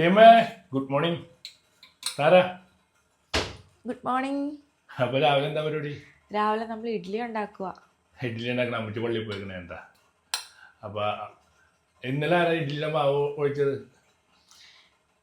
ടീമേ good morning. Tara? Good morning. അപ്പൊ രാവിലെ എന്താ പരിപാടി? രാവിലെ നമ്മൾ ഇഡ്ഡലി ഉണ്ടാക്കുക ഇഡ്ഡലി ഉണ്ടാക്കണം അമ്മച്ചി പള്ളിയിൽ പോയിരിക്കണേ എന്താ? അപ്പൊ ഇന്നലെ ആരാ ഇഡ്ഡലിയുടെ മാവ് ഒഴിച്ചത്?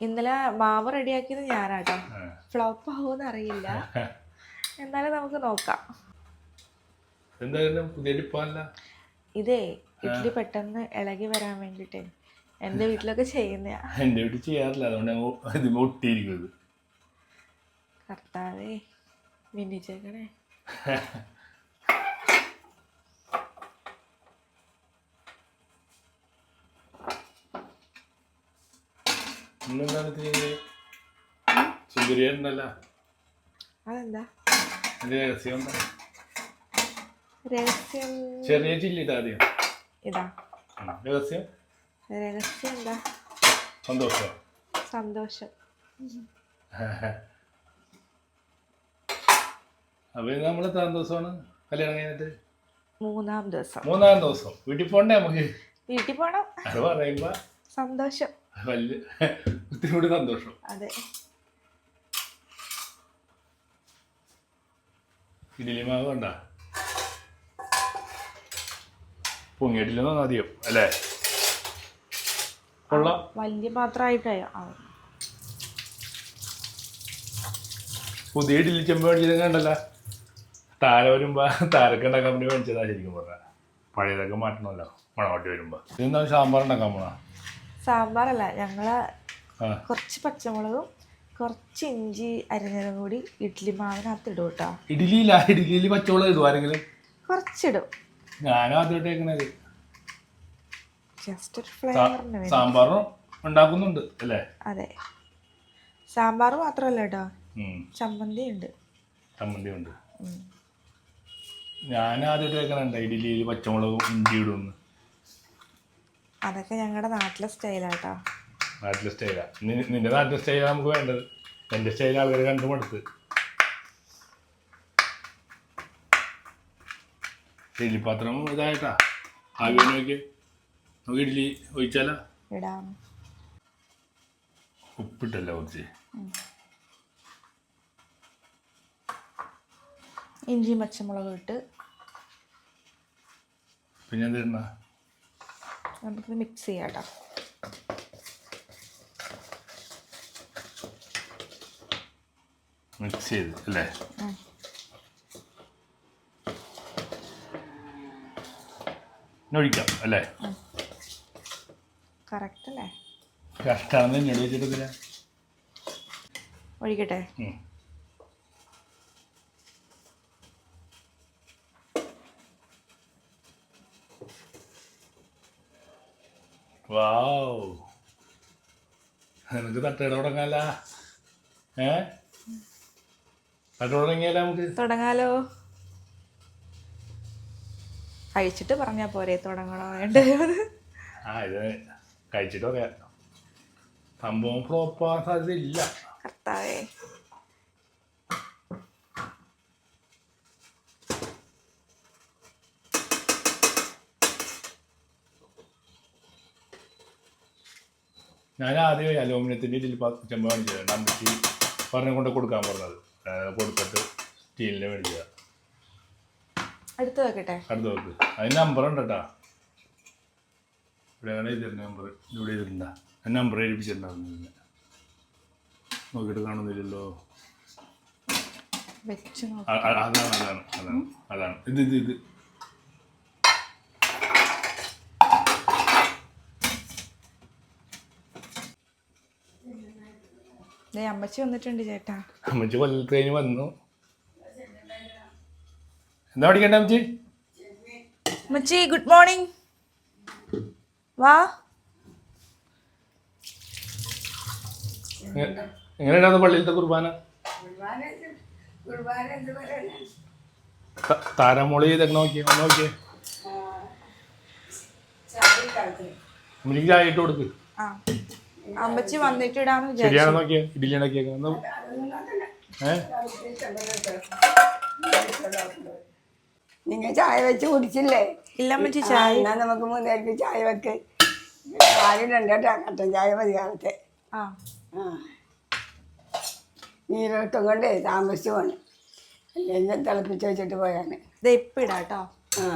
ഇന്നലെ മാവ് റെഡിയാക്കിയത് ഞാനാട്ടോ ഫ്ലോപ്പ് ആവുമെന്ന് അറിയില്ല. എന്നാലും നമുക്ക് നോക്കാം. എന്തായാലും പുതിയ ഇതേ ഇഡ്ഡലി പെട്ടെന്ന് ഇളകി വരാൻ വേണ്ടിട്ടേ. എന്റെ വീട്ടിലൊക്കെ ചെയ്യുന്ന എന്റെ വീട്ടിൽ ചെയ്യാറില്ല. അതുകൊണ്ട് ഇതിമ ഒട്ടിയിരിക്കുന്നത് കർത്താവേ മിന്നിച്ചേക്കണേ ഇത്? അതെന്താ? ഇത് രഹസ്യം. രഹസ്യം. ചെറിയ ചില്ലിട്ട് ആദ്യം. ഇതാ. രഹസ്യം. രഹസ്യം എന്താ സന്തോഷം. സന്തോഷം. അപ്പൊ നമ്മൾ എത്ര ദിവസമാണ് കല്യാണം കഴിഞ്ഞിട്ട്? മൂന്നാം ദിവസം. മൂന്നാം ദിവസം. വീട്ടിൽ പോണ്ടേ നമുക്ക്? വീട്ടിൽ പോണം. അത് പറയുമ്പോ സന്തോഷം. വലിയ ഒത്തിരി കൂടി സന്തോഷം. അതെ. ഇഡലി മാവ് കണ്ട? പൊങ്ങിയിട്ടില്ലെന്നോ ആദ്യം അല്ലേ? വലിയ പാത്രമായിട്ടായോ ആ. പുതിയ ഇഡലി ചെമ്പ് മേടിച്ചത് കണ്ടല്ല. താര വരുമ്പോ താരക്ക് ഉണ്ടാക്കാൻ വേണ്ടി മേടിച്ചതാ ശരിക്കും പറഞ്ഞ. പഴയതൊക്കെ മാറ്റണമല്ലോ മണവാട്ടി വരുമ്പോ. ഇതെന്താണ് സാമ്പാർ ഉണ്ടാക്കാൻ പോണ? സാമ്പാറല്ല ഞങ്ങൾ കുറച്ച് പച്ചമുളകും കുറച്ച് ഇഞ്ചി അരിഞ്ഞതും കൂടി ഇഡ്ഡലി മാവിനകത്ത് ഇടും കേട്ടോ. ഇഡലിയില്ല ഇഡലിയിൽ പച്ചമുളക് ഇടും ആരെങ്കിലും? കുറച്ചിടും. ഞാനും അത് കേൾക്കണത് ജസ്റ്റ് ഒരു ഫ്ലേവറിന് സാമ്പാറും ഉണ്ടാക്കുന്നുണ്ട് അല്ലേ? അതെ. സാമ്പാർ മാത്രമല്ല കേട്ടോ. ചമ്മന്തി ഉണ്ട് ചമ്മന്തി ഉണ്ട്. ഞാൻ ആദ്യമായിട്ട് വെക്കണുണ്ട് ഇഡലിയിൽ പച്ചമുളകും ഇഞ്ചി ഇടുമെന്ന് അതൊക്കെ ഞങ്ങളുടെ നാട്ടിലെ സ്റ്റൈലാട്ടോ നാട്ടിലെ സ്റ്റൈലാ നിന്റെ നാട്ടിലെ സ്റ്റൈലാണ് നമുക്ക് വേണ്ടത്. എന്റെ സ്റ്റൈൽ ആൾക്കാർ കണ്ടു മടുത്ത് ഇഡലി ഇതായിട്ടാ. ആവി നമുക്ക് ഇഡലി ഒഴിച്ചാലോ? ഇടാം. ഉപ്പിട്ടല്ല കുറച്ച്. ഇഞ്ചി പച്ചമുളക് ഇട്ട് പിന്നെ എന്തിടണ നമുക്കിത് മിക്സ് ചെയ്യാം കേട്ടോ മിക്സ് ചെയ്ത് അല്ലേ. ഒഴിക്കാം അല്ലേ? കറക്റ്റ് അല്ലേ? ഒഴിക്കട്ടെ. വാവ്. നിനക്ക് തട്ടയുടെ തുടങ്ങാല ഏ? തട്ട തുടങ്ങിയാലോ നമുക്ക്? തുടങ്ങാലോ? കഴിച്ചിട്ട് പറഞ്ഞാ പോരെ തുടങ്ങണോ വേണ്ടത്. ആ ഇത് കഴിച്ചിട്ടൊക്കെ സംഭവം ഫ്ലോപ്പാകാൻ സാധ്യതയില്ല. കർത്താവേ. ഞാൻ ആദ്യം അലൂമിനിയത്തിന്റെ ഇതിൽ ചെമ്പ് മേടിച്ചത് അമ്മച്ചി പറഞ്ഞു കൊണ്ട് കൊടുക്കാൻ പറഞ്ഞത്. കൊടുത്തിട്ട് സ്റ്റീലിന്റെ മേടിച്ചത് അടുത്ത് വെക്കട്ടെ അടുത്ത് വെക്ക് അതിന് നമ്പർ ഉണ്ട് കേട്ടാ ഇവിടെ ഇതിന്റെ നമ്പർ ഇവിടെ എഴുതിയിട്ടുണ്ടാ ആ നമ്പർ എഴുതിപ്പിച്ചിട്ടുണ്ടായിരുന്നു പിന്നെ നോക്കിയിട്ട് കാണുന്നില്ലല്ലോ. അതാണ് അതാണ് അതാണ് അതാണ്. ഇത് ഇത് ഇത്. അമ്മച്ചി വന്നിട്ടുണ്ട് ചേട്ടാ. അമ്മച്ചി കൊല്ലത്ത് കഴിഞ്ഞ് വന്നു. എന്താ പഠിക്കണ്ടേ അമ്മച്ചി? അമ്മച്ചി ഗുഡ് മോർണിംഗ് വാ. എങ്ങനെയാണ് പള്ളിയിലത്തെ കുർബാന? താരമോളി ചായട്ട് ഇതൊക്കെ നോക്കിയേ നോക്കിയേ. അമ്മച്ചിക്ക് ചായ ഇട്ട് കൊടുക്ക്. ആ അമ്മച്ചി വന്നിട്ട് ഇടാന്ന് ശരിയാണ് നോക്കിയേ? ഇഡ്ഡലി ഉണ്ടാക്കിയേക്ക്. ഒന്ന് നിങ്ങൾ ചായ വെച്ച് കുടിച്ചില്ലേ? ഇല്ല അമ്മച്ചി ചായ നമുക്ക് മൂന്നുപേർക്ക് ചായ വെക്ക്. രണ്ടോട്ടാ കട്ടൻ ചായ മതി കാലത്തെ ആ. കൊണ്ട് താമസിച്ചു പോണ്. അല്ലെങ്കിൽ തിളപ്പിച്ച് വെച്ചിട്ട് പോയാണ്. ഇത് ഇപ്പം ഇടാം കേട്ടോ. ആ.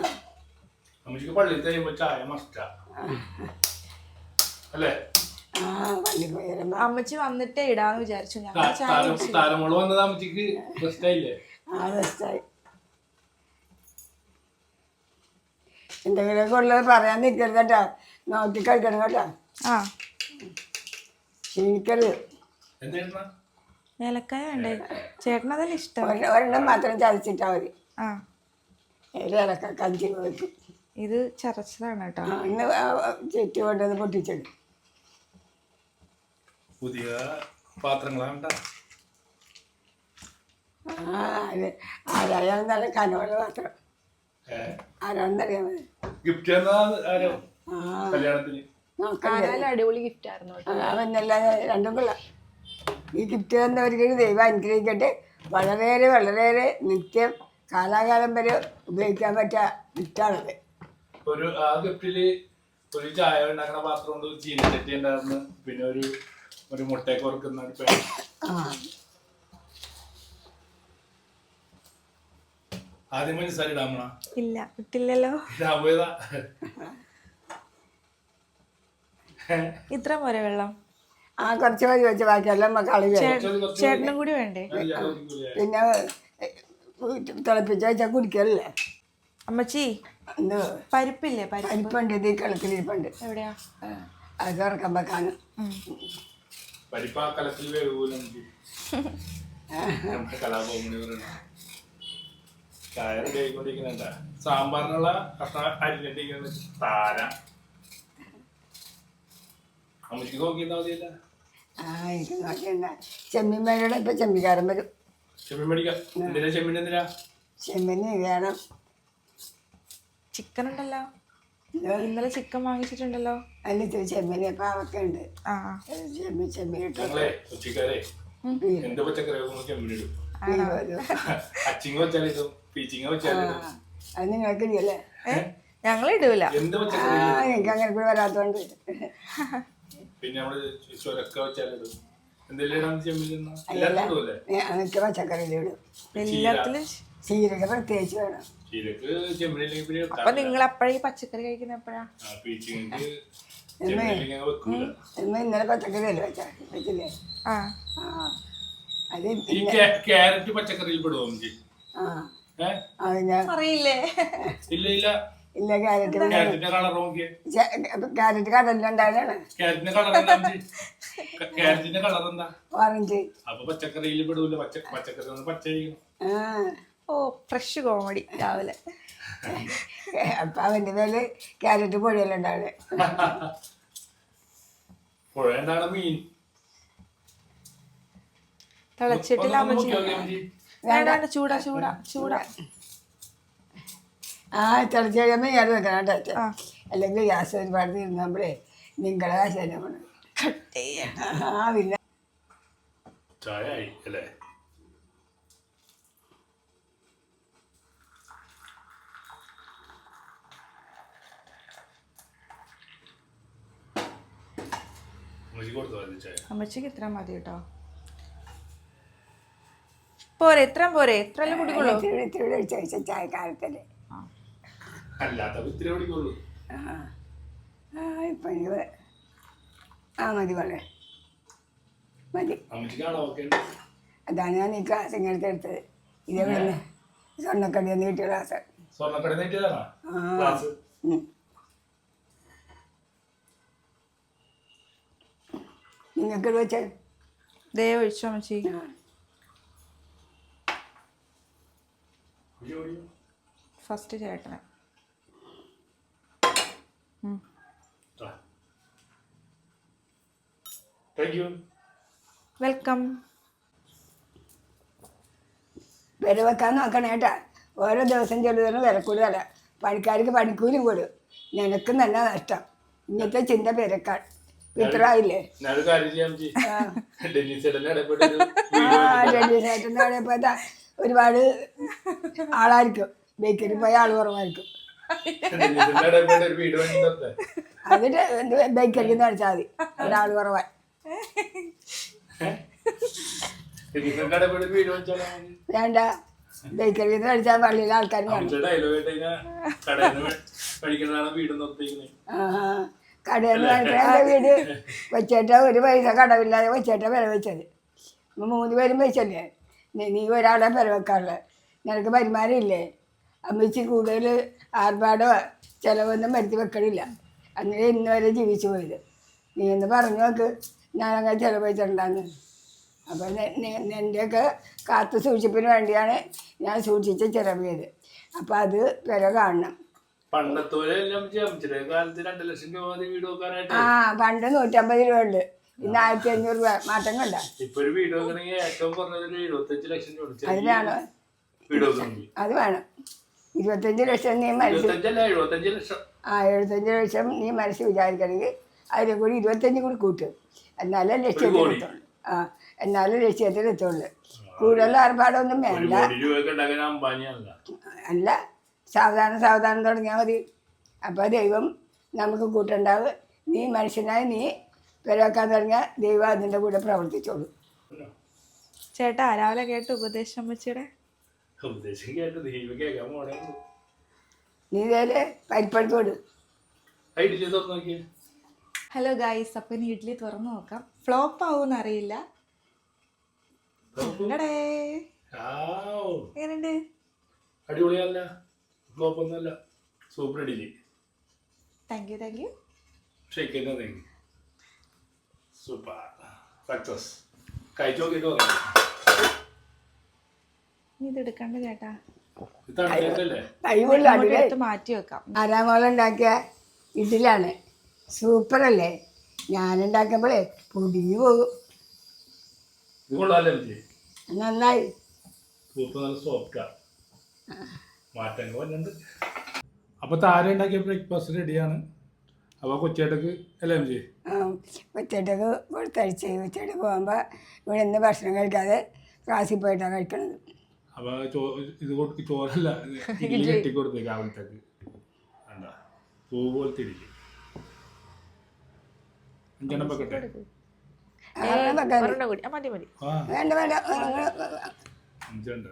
പള്ളിയിൽ ചായ മസ്റ്റാ അല്ലേ? ആ പള്ളി പോയി വരുമ്പോ. അമ്മച്ചി വന്നിട്ടേ ഇടാന്ന് വിചാരിച്ചു. ഞങ്ങൾ ചായ താരം കുടിച്ചില്ല. താരമുള വന്നത് അമ്മച്ചിക്ക് പ്രശ്നമില്ലേ ആ ബെസ്റ്റായി എന്തെങ്കിലുമൊക്കെ ഉള്ളത് പറയാൻ നിൽക്കരുത് കേട്ടോ. നോക്കി കഴിക്കണം കേട്ടോ. ആ. ക്ഷീണിക്കരുത് ഏലക്കായ വേണ്ടേ? ചേട്ടനതല്ലേ ഇഷ്ടം. ഒരെണ്ണം മാത്രം ചതച്ചിട്ടാൽ മതി. ആ. ഏലക്ക കഞ്ചി വെക്കും ഇത് ചതച്ചതാണ് കേട്ടോ. ഇന്ന് ചേച്ചി കൊണ്ടത് പൊട്ടിച്ചിടും പുതിയ പാത്രങ്ങളാണ് ആ അത്. ആരായാലും നല്ല കനോടെ മാത്രം ആരാണെന്നറിയാൻ മതി ഗിഫ്റ്റ് കല്യാണത്തിന്. അടിപൊളി ഗിഫ്റ്റ് ആയിരുന്നു കേട്ടോ. രണ്ടും കൊള്ളാം. ഈ ഗിഫ്റ്റ് തന്നവർക്ക് ദൈവം അനുഗ്രഹിക്കട്ടെ. വളരെയേറെ വളരെയേറെ നിത്യം കാലാകാലം വരെ ഉപയോഗിക്കാൻ പറ്റിയ ഗിഫ്റ്റാണത് ഒരു ആ ഗിഫ്റ്റിൽ ഒരു ചായ ഉണ്ടാക്കുന്ന പാത്രം ഉണ്ട് ചീനച്ചട്ടി ഉണ്ടായിരുന്നു. പിന്നെ ഒരു ഒരു മുട്ടയൊക്കെ വറുക്കുന്ന ഒരു pan. ആ. ആദ്യം മനസ്സിലായി ഇടാമണ ഇല്ല കിട്ടില്ലല്ലോ ഇടാൻ പോയതാ. ഇത്ര പോരെ വെള്ളം. ആ കുറച്ച് മതി വെച്ച് ബാക്കിയെല്ലാം കളി ചേട്ടനും കൂടി വേണ്ടേ. പിന്നെ തിളപ്പിച്ച വെച്ചാൽ കുടിക്കല്ലേ? അമ്മച്ചി പരിപ്പില്ലേ? പരിപ്പ്. പരിപ്പുണ്ട് ഇത് കിളത്തിലിരിപ്പുണ്ട് എവിടെയാ? ആ, അത് ഇറക്കാൻ വെക്കാനും. സാമ്പാറിനുള്ള പരിപ്പ് ആ കലത്തിൽ വേകൂല നമുക്ക് നമ്മുടെ കലാഭവമണി പറയണ ചായ റെഡി ആയിക്കൊണ്ടിരിക്കുന്നുണ്ട സാമ്പാറിനുള്ള കട്ട അരിഞ്ഞിട്ടിരിക്കുന്ന താര അമ്മച്ചിക്ക് നോക്കിയിരുന്നാ മതിയല്ല ആ ചെമ്മീൻ ഇപ്പം ചെമ്മിക്കാരൻ വരും. ചെമ്മീൻ മേടിക്കാം. എന്തിനാ ചെമ്മീൻ എന്തിനാ? ചെമ്മീന് വേണം. ചിക്കൻ ഉണ്ടല്ലോ. ഇന്നലെ ചിക്കൻ വാങ്ങിച്ചിട്ടുണ്ടല്ലോ. അതിൽ ഇത്തിരി ചെമ്മീൻ പാവൊക്കെ ഉണ്ട്. ആ. ചെമ്മീൻ ചെമ്മീൻ ഇട്ട് ഞങ്ങളെ ഉച്ചക്കാരെ എന്ത് പച്ചക്കറി വെക്കുമ്പോൾ ചെമ്മീൻ ഇടും വരും അച്ചിങ്ങ വെച്ചാലിടും പീച്ചിങ്ങ വെച്ചാലിടും അത് നിങ്ങൾക്ക് ഇടിയല്ലേ? ഞങ്ങൾ ഇടൂല. എന്ത് ആ പച്ചക്കറി എനിക്ക് അങ്ങനെ കൂടെ വരാത്തോണ്ട് പിന്നെ നമ്മൾ ചുരക്ക വെച്ചാലിടും എന്തെല്ലാം പച്ചക്കറി ഇടും. എല്ലാത്തിലും ചീരക പ്രത്യേകിച്ച് വേണം. ചീരക്ക് പിന്നെ അപ്പൊ നിങ്ങൾ എപ്പോഴാ ഈ പച്ചക്കറി കഴിക്കുന്ന എപ്പോഴാ? ഇന്ന് ഇന്നലെ പച്ചക്കറി അല്ലേ വെച്ചാ? വെച്ചില്ലേ? ആ. ആ. അത് ക്യാരറ്റ് പച്ചക്കറിയിൽ പെടുവോ അറിയില്ലേ ഇല്ല ഇല്ല. ഇല്ല ക്യാരറ്റ് ക്യാരറ്റിന്റെ കളർ നോക്കിയേ ക്യാരറ്റ് കടലിലുണ്ടായതാണ് ക്യാരറ്റിന്റെ കളർ എന്താ അമ്മച്ചി? ക- ക്യാരറ്റിന്റെ കളർ എന്താ? ഓറഞ്ച് അപ്പൊ പച്ചക്കറിയിൽ പെടൂല പച്ച പച്ചക്കറി ഒന്ന് പച്ച ചെയ്യണം. ആ. ഓ ഫ്രഷ് കോമഡി രാവിലെ. അപ്പൊ അവന്റെ മേലെ ക്യാരറ്റ് പൊടിയല്ലുണ്ടാവൽ പുഴ എന്താണ് മീൻ തിളച്ചിട്ടില്ല ചൂടാ ചൂടാ ചൂടാ. ആ തിളച്ച് ഞാൻ ഇയാൾ വെക്കണം കേട്ടോ അല്ലെങ്കിൽ ഗ്യാസ് ഒരുപാട് തീർന്നപ്പോഴേ നിങ്ങളെ വേണം കട്ട് ചെയ്യണം ആ പിന്നെ. ചായ ആയി അല്ലേ അമ്മച്ചിക്ക് ഇത്ര മതി കേട്ടോ. പോരെ ഇത്രയും പോരെ. ഇത്രല്ലേ കുടിക്കുള്ളൂ. ചായക്കാലത്തല്ലേ ഒഴിച്ച് കഴിച്ച ചായക്കാലത്തല്ലേ ആ. അല്ലാത്ത ഇത്തിരി ആ ആ ഇപ്പം ഇത് ആ മതി വളരെ മതി. അമ്മച്ചിക്ക് അളവൊക്കെ അതാണ് ഞാൻ ഈ ക്ലാസ് ഇങ്ങനത്തെ എടുത്തത്. ഇതേപോലെ സ്വർണക്കടി എന്ന് കിട്ടിയ ക്ലാസ്. നിങ്ങൾക്ക് വെച്ച? ദേ ഒഴിച്ചു അമ്മച്ചി. ഫസ്റ്റ് ചേട്ടന്. താങ്ക് യു വെൽക്കം വില വെക്കാൻ നോക്കണം കേട്ടാ. ഓരോ ദിവസം ചെല്ലുന്നതിന് വില കൂടുതല പണിക്കാർക്ക് പണിക്കൂലി കൂടും. നിനക്ക് നല്ല നഷ്ടം. ഇന്നത്തെ ചിന്ത പെരക്കാൻ ഇത്രയില്ലേ ഡൽഹി അവിടെ പോയതാ ഒരുപാട് ആളായിരിക്കും. ബേക്കറി പോയ ആൾ കുറവായിരിക്കും. ബേക്കറിക്ക് നിന്ന് അടിച്ചാൽ മതി. വീട് വെച്ചാലോ വേണ്ട. ബേക്കറിയിൽ നിന്ന് കഴിച്ചാൽ പള്ളിയിലെ ആൾക്കാർ കടയിൽ നിന്ന് വീട് വെച്ചേട്ട ഒരു പൈസ കടവില്ലാതെ വെച്ചേട്ട വില വെച്ചത്. മൂന്ന് പേരും വെച്ചല്ലേ? നീ നീ ഒരാളെ വില വെക്കാറുള്ളത് നിനക്ക് വരുമാനം ഇല്ലേ അമ്മച്ചി കൂടുതൽ ആർഭാടോ ചിലവൊന്നും വരുത്തി വെക്കണില്ല. അങ്ങനെ ഇന്ന് വരെ ജീവിച്ചു പോയത്. നീ എന്ന് പറഞ്ഞു നോക്ക് ഞാനങ്ങനെ ചിലവ് വെച്ചിട്ടുണ്ടാന്ന് അപ്പം എന്റെയൊക്കെ കാത്തു സൂക്ഷിപ്പിന് വേണ്ടിയാണ് ഞാൻ സൂക്ഷിച്ച് ചിലവ് ചെയ്ത്. അപ്പം അത് വില കാണണം. ആ പണ്ട് നൂറ്റമ്പത് രൂപ ഉണ്ട്. ഇന്ന് ആയിരത്തി അഞ്ഞൂറ് രൂപ മാറ്റം കണ്ട അതിനാണ് അത് വേണം. ഇരുപത്തഞ്ച് ലക്ഷം നീ മനസ്സ് എഴുപത്തഞ്ചല്ല എഴുപത്തഞ്ച് ലക്ഷം. ആ എഴുപത്തഞ്ച് ലക്ഷം നീ മനസ്സിൽ വിചാരിക്കണമെങ്കിൽ അതിൽ കൂടി ഇരുപത്തഞ്ച് കൂടി കൂട്ടും. എന്നാലേ ലക്ഷ്യത്തിലെത്തുള്ളൂ ആ എന്നാലും ലക്ഷ്യത്തിലെത്തുള്ളൂ കൂടുതൽ ആർഭാടമൊന്നും വേണ്ട. അല്ല. സാവധാനം സാവധാനം തുടങ്ങിയാൽ മതി. അപ്പോൾ ദൈവം നമുക്ക് കൂട്ടുണ്ടാവും. നീ മനുഷ്യനായി നീ പെരവാക്കാൻ തുടങ്ങിയാൽ ദൈവം അതിന്റെ കൂടെ പ്രവർത്തിച്ചോളൂ. ചേട്ടാ രാവിലെ കേട്ട് ഉപദേശം അമ്മച്ചിയുടെ? ദൈവം കേൾക്കാൻ പോണേ. നീ ഐഡി ചെയ്ത് തുറന്നു നോക്കിയേ. ഹലോ ഗായ്സ് അപ്പം ഇനി ഇഡ്ഡലി തുറന്നു നോക്കാം. ഫ്ലോപ്പ് ആവുമെന്ന് അറിയില്ല. എങ്ങടേ ആവൂ. എങ്ങനെയുണ്ട്? അടിപൊളിയല്ല. ഫ്ലോപ്പ് ഒന്നുമല്ല. Super idli thank you thank you shake super success കഴിച്ചു നോക്കിയിട്ട് പറഞ്ഞു ഇനി ഇത് എടുക്കണ്ട ചേട്ടാ. ഇത് തണുത്തല്ലേ കഴിവുള്ള അങ്ങോട്ട് അടിയിൽ എടുത്ത് മാറ്റി വെക്കാം. ആരാമോളം ഉണ്ടാക്കിയ ഇഡ്ഡലാണ് സൂപ്പറല്ലേ? ഞാനുണ്ടാക്കുമ്പോഴേ പൊടിഞ്ഞു പോകും. നന്നായി. സൂപ്പ് നല്ല സോഫ്റ്റാ മാറ്റങ്ങൾ അപ്പോൾ താര ഉണ്ടാക്കിയ ബ്രേക്ക്ഫാസ്റ്റ് റെഡിയാണ് അപ്പോൾ കൊച്ചേട്ടക്ക് അല്ലേ എം ജി? ഉച്ചയ്ക്ക് കൊടുത്തഴിച്ച് ഉച്ചയ്ക്ക് പോകുമ്പോൾ ഇവിടെ നിന്ന് ഭക്ഷണം കഴിക്കാതെ ക്ലാസ്സിൽ പോയിട്ടാണ് കഴിക്കണത്. അപ്പോൾ ചോ ഇത് കൊടുത്ത് ചോറല്ല ഇഡ്ഡലി കെട്ടി കൊടുത്തേക്ക് രാവിലത്തേക്ക്. എന്താ പൂ പോലത്തെ ഇഡ്ഡലി അഞ്ചെണ്ണം വെക്കട്ടെ അഞ്ചുണ്ട്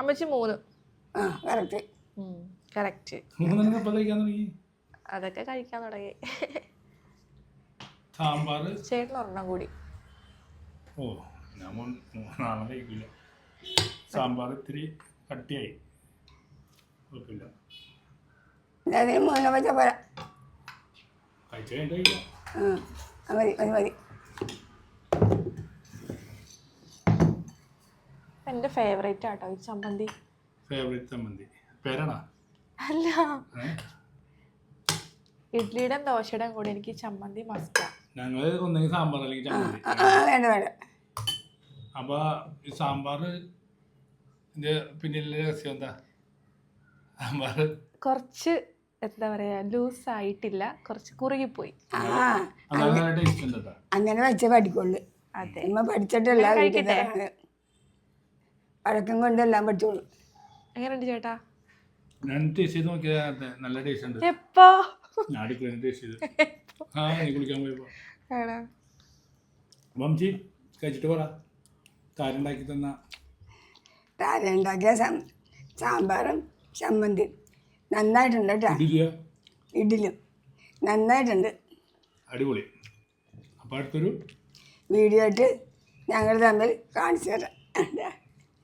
അമ്മച്ചി മൂന്ന്. കറക്റ്റ്. അതൊക്കെ കഴിക്കാൻ തുടങ്ങി. സാമ്പാർ ചേട്ടൻ ഒരെണ്ണം കൂടി. ഓ ഞാൻ മൂന്ന് മൂന്നാളെ കഴിക്കില്ല സാമ്പാർ ഇത്തിരി കട്ടിയായി. കുഴപ്പമില്ല. അതിന് മൂന്ന് പോരാ. കഴിച്ചു മതി മതി. എന്റെ ഫേവറേറ്റ് ആട്ടോ ഈ ചമ്മന്തി. ഫേവറേറ്റ് ചമ്മന്തി. പേരണ? അല്ല? ഇഡ്ലിയുടെ ദോശയുടെ കൂടെ എനിക്ക് ചമ്മന്തി മസ്റ്റാ ഞങ്ങൾ ഒന്നെങ്കിൽ സാമ്പാർ അല്ലെങ്കിൽ ചമ്മന്തി. ആ ആ, വേണ്ട വേണ്ട. അപ്പോൾ ഈ സാമ്പാർ പിന്നിലെ രഹസ്യം എന്താ? സാമ്പാർ കുറച്ച് എന്താ പറയാ ലൂസ് ആയിട്ടില്ല കുറച്ച് കുറുകിപ്പോയി. ആ അതാണ് നല്ല ടേസ്റ്റ് ഉണ്ട് കേട്ടോ. അങ്ങനെ വെച്ച പഠിക്കുള്ളൂ. അതെ. പഠിച്ചിട്ടില്ല ഞാൻ കഴിക്കട്ടെ? പഴക്കം കൊണ്ടെല്ലാം പഠിച്ചോളൂ. എങ്ങനെയുണ്ട് ചേട്ടാ? ഞാൻ ടേസ്റ്റ് ചെയ്ത് നോക്കിയത് നല്ല ടേസ്റ്റ് ഉണ്ട്. എപ്പോ? ഞാൻ അടുക്കളയിൽ ടേസ്റ്റ് ചെയ്ത്. ആ നീ കുളിക്കാൻ പോയപ്പോൾ ആണോ? വംശി കഴിച്ചിട്ട് പറ താരുണ്ടാക്കി തന്ന. താര ഉണ്ടാക്കിയ സാമ്പാറും ചമ്മന്തി. നന്നായിട്ടുണ്ട് കേട്ടോ ഇഡിലിയ നന്നായിട്ടുണ്ട്. അടിപൊളി. അപ്പോൾ അടുത്തൊരു വീഡിയോ ആയിട്ട് ഞങ്ങൾ തമ്മിൽ കാണിച്ചു തരാം.